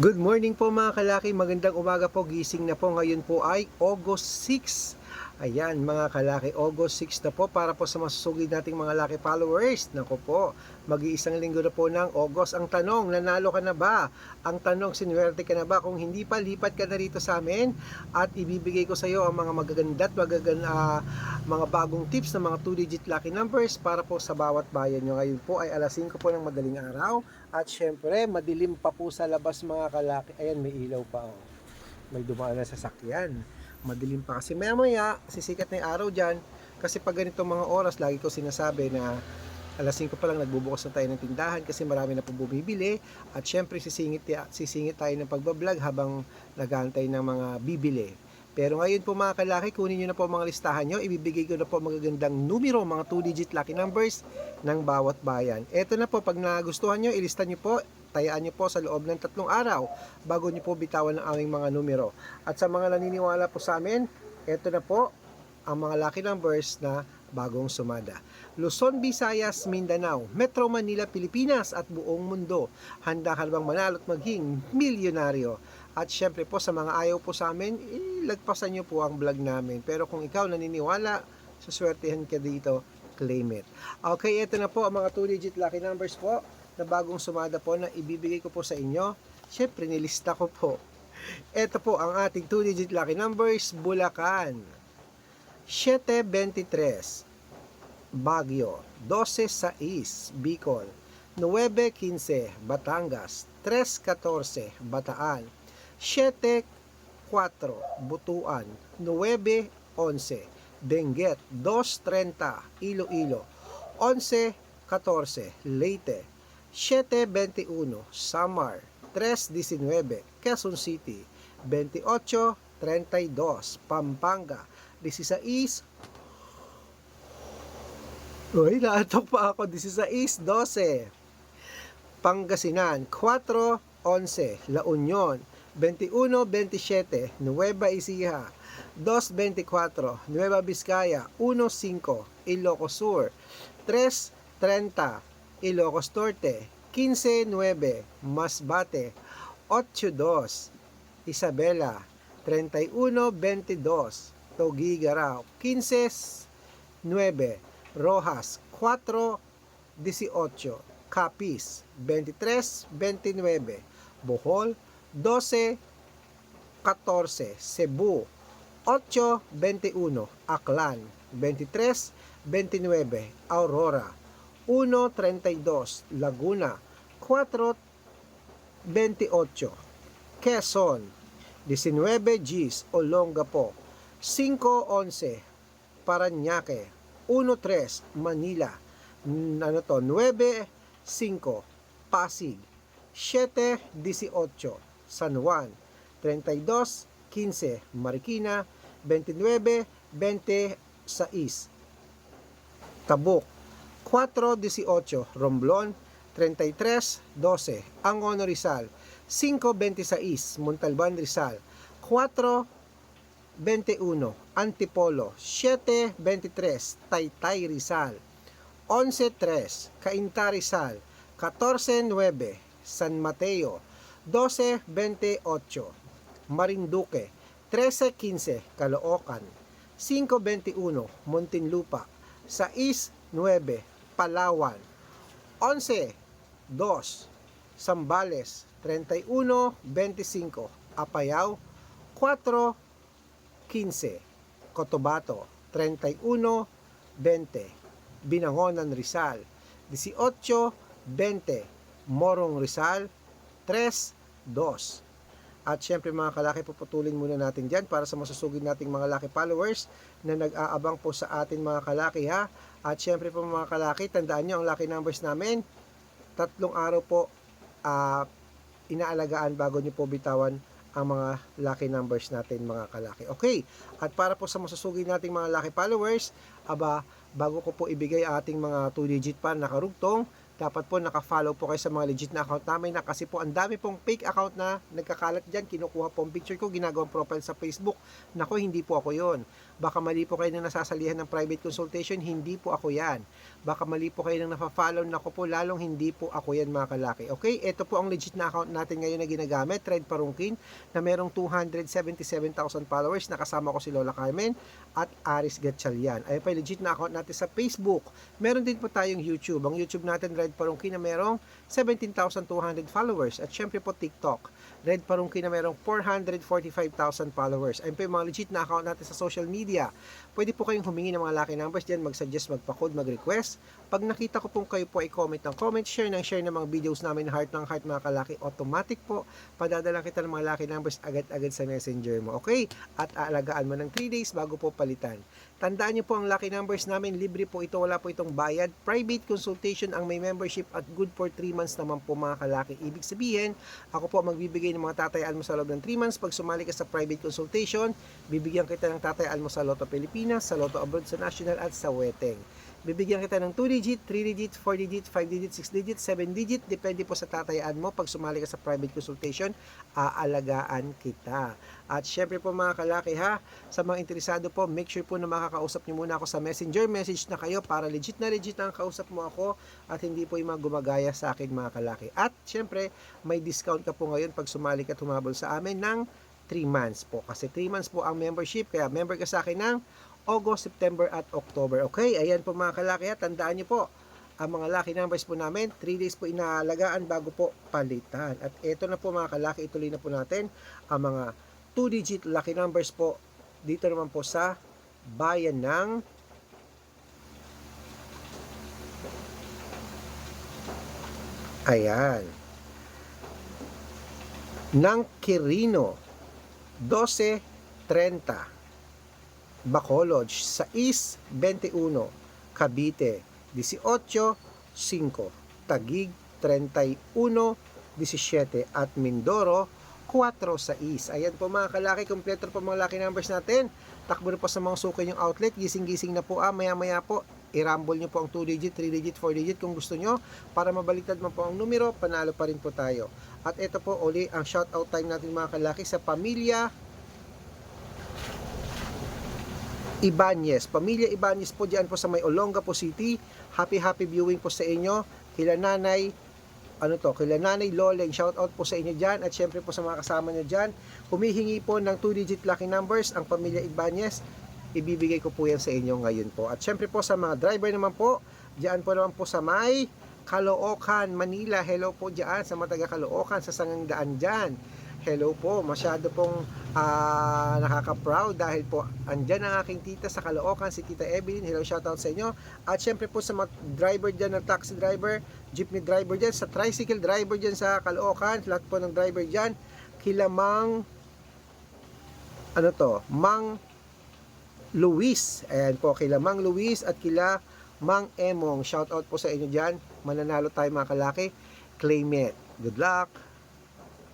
Good morning po mga kalaki, magandang umaga po, gising na po. Ngayon po ay August 6. Ayan mga kalaki, August 6 na po para po sa masusugid nating mga laki followers. Nako po, mag-iisang linggo na po ng August. Ang tanong, nanalo ka na ba? Ang tanong, sinuwerte ka na ba? Kung hindi pa, lipat ka na rito sa amin at ibibigay ko sa iyo ang mga magaganda at magaganda, ah, mga bagong tips ng mga 2-digit lucky numbers para po sa bawat bayan nyo. Ngayon po ay alas 5 po ng madaling araw at syempre, madilim pa po sa labas mga kalaki. Ayan, may ilaw pa oh. May dumaan na sasakyan. Madilim pa kasi maya maya, sisikat na yung araw dyan. Kasi pag ganitong mga oras, lagi ko sinasabi na alas 5 pa lang nagbubukas na tayo ng tindahan kasi marami na po bumibili. At syempre, sisingit, sisingit tayo ng pagbablog habang nagantay ng mga bibili. Pero ngayon po mga kalaki, kunin nyo na po mga listahan nyo. Ibibigay ko na po magagandang numero, mga 2-digit lucky numbers ng bawat bayan. Ito na po, pag nagustuhan nyo, ilista nyo po, tayaan nyo po sa loob ng tatlong araw bago nyo po bitawan ang aming mga numero. At sa mga naniniwala po sa amin, ito na po ang mga lucky numbers na bagong sumada. Luzon, Visayas, Mindanao, Metro Manila, Pilipinas at buong mundo. Handa ka bang manalo at maging milyonaryo? At syempre po sa mga ayaw po sa amin, ilagpasan nyo po ang vlog namin. Pero kung ikaw naniniwala, suswertehan ka dito, claim it. Okay, ito na po ang mga 2-digit lucky numbers po na bagong sumada po na ibibigay ko po sa inyo. Syempre, nilista ko po. Ito po ang ating 2-digit lucky numbers, Bulacan. 723 Baguio, 12-6 Bicol, 9-15 Batangas, 3-14 Bataan, 7-4 Butuan, 9-11 Benguet, 2-30 Iloilo, 11-14 Leyte, 7-21 Samar, 3-19 Quezon City, 28-32 Pampanga, 16 Uy, naatok pa ako. 16, 12. Pangasinan, 4, 11. La Union, 21, 27. Nueva Ecija, 2, 24. Nueva Vizcaya, 1, 5. Ilocos Sur, 3, 30. Ilocos Norte, 15, 9. Masbate, 8, 2. Isabela, 31, 22. Togigaraw, 15, 9. Rojas 4.18 Capiz 23.29 Bohol 12.14 Cebu. 8.21 Aklan. 23.29 Aurora. 1.32 Laguna. 4.28 Quezon. 19 Gs Olongapo 5.11 Paranaque 1-3 Manila. N- ano to? 9-5 Pasig. 7-18 San Juan. 32-15 Marikina. 29-26 Tabuk. 4-18 Romblon. 33-12 Angono Rizal. 5-26 Montalban Rizal. 4 21, Antipolo, 7.23, Taytay Rizal, 11.3, Cainta Rizal, 14.9, San Mateo, 12.28, Marinduque, 13.15, Caloocan, 5.21, Muntinlupa, 6.9, Palawan, 11.2, Sambales, 31.25, Apayao, 4 15, Cotabato, 31, 20, Binangonan Rizal, 18, 20, Morong Rizal, 3, 2. At syempre mga kalaki, puputulin muna natin dyan para sa masusugid nating mga laki followers na nag-aabang po sa atin mga kalaki ha. At syempre po mga kalaki, tandaan nyo ang lucky numbers namin. Tatlong araw po ah, inaalagaan bago nyo po bitawan ang mga lucky numbers natin mga kalaki. Okay, at para po sa masusugid nating mga lucky followers, aba, bago ko po ibigay ating mga 2-digit pa na karugtong, dapat po naka-follow po kayo sa mga legit na account namin na kasi po ang dami pong fake account na nagkakalat dyan, kinukuha po ang picture ko, ginagawang profile sa Facebook. Nako, hindi po ako yon. Baka mali po kayo na nasasalihan ng private consultation, hindi po ako yan. Baka mali po kayo nang nafa-follow na ko po, lalong hindi po ako yan mga kalaki. Okay, ito po ang legit na account natin ngayon na ginagamit, Thread Parungkin, na merong 277,000 followers, nakasama ko si Lola Carmen at Aris Gatchalian. Ayun pa legit na account natin sa Facebook. Meron din po tayong YouTube. Ang YouTube natin, Red Parungkin, na merong 17,200 followers. At syempre po TikTok. Red Parungkin na merong 445,000 followers. Ayun pa yung mga legit na account natin sa social media. Pwede po kayong humingi ng mga lucky numbers dyan, mag-suggest, magpa-code, mag-request. Pag nakita ko pong kayo po ay comment ng comment, share ng share ng mga videos namin heart ng heart mga kalaki, automatic po, padadala kita ng mga lucky numbers agad-agad sa messenger mo. Okay? At aalagaan mo ng 3 days bago po palitan. Tandaan niyo po ang lucky numbers namin, libre po ito, wala po itong bayad. Private consultation ang may membership at good for 3 months naman po mga kalaki. Ibig sabihin, ako po magbibigay ng mga tatayaan mo sa loob ng 3 months. Pag sumali ka sa private consultation, bibigyan kita ng tatayaan mo sa Lotto Pilipinas, sa Lotto Abroad, sa National at sa Weteng. Bibigyan kita ng 2 digit, 3 digit, 4 digit, 5 digit, 6 digit, 7 digit. Depende po sa tatayaan mo. Pag sumali ka sa private consultation, aalagaan kita. At syempre po mga kalaki ha, sa mga interesado po, make sure po na makakausap niyo muna ako sa messenger message na kayo para legit na legit ang kausap mo ako at hindi po yung mga gumagaya sa akin mga kalaki. At syempre, may discount ka po ngayon pag sumali ka at humabol sa amin ng 3 months po. Kasi 3 months po ang membership, kaya member ka sa akin ng August, September at October. Okay, ayan po mga kalaki ha, tandaan niyo po, ang mga lucky numbers po namin, 3 days po inaalagaan bago po palitan. At ito na po mga kalaki, ituloy na po natin ang mga 2-digit lucky numbers po dito naman po sa bayan ng Ayan. Ng Quirino, 12.30. Bacolod, 6.21. Cavite, 18.5. Tagig, 31.17. At Mindoro, 4.6. Ayan po mga kalaki, kompleto po mga lucky numbers natin. Takbo na po sa mga suki yung outlet. Gising-gising na po ah, maya-maya po. I-rumble nyo po ang 2 digit, 3 digit, 4 digit kung gusto nyo. Para mabaliktad mo po ang numero, panalo pa rin po tayo. At ito po uli ang shoutout time natin mga kalaki sa pamilya Ibanez. Pamilya Ibanez po diyan po sa may Olongapo City. Happy happy viewing po sa inyo. Kila nanay, ano to, kila nanay Loleng, shout out po sa inyo diyan at syempre po sa mga kasama niyo diyan. Humihingi po ng 2 digit lucky numbers ang pamilya Ibanez. Ibibigay ko po yan sa inyo ngayon po. At syempre po sa mga driver naman po, diyan po naman po sa may Caloocan, Manila. Hello po diyan sa mga taga Caloocan sa Sangang Daan diyan. Hello po, masyado pong ah, nakaka-proud dahil po andyan ang aking tita sa Caloocan, si Tita Evelyn. Hello, shoutout sa inyo. At syempre po sa mga driver dyan, ng taxi driver, jeepney driver dyan, sa tricycle driver dyan sa Caloocan, lahat po ng driver dyan, kilamang ano to, Mang Luis. Ayan po, kila Mang Luis at kila Mang Emong. Shoutout po sa inyo dyan. Mananalo tayo mga kalaki. Claim it. Good luck!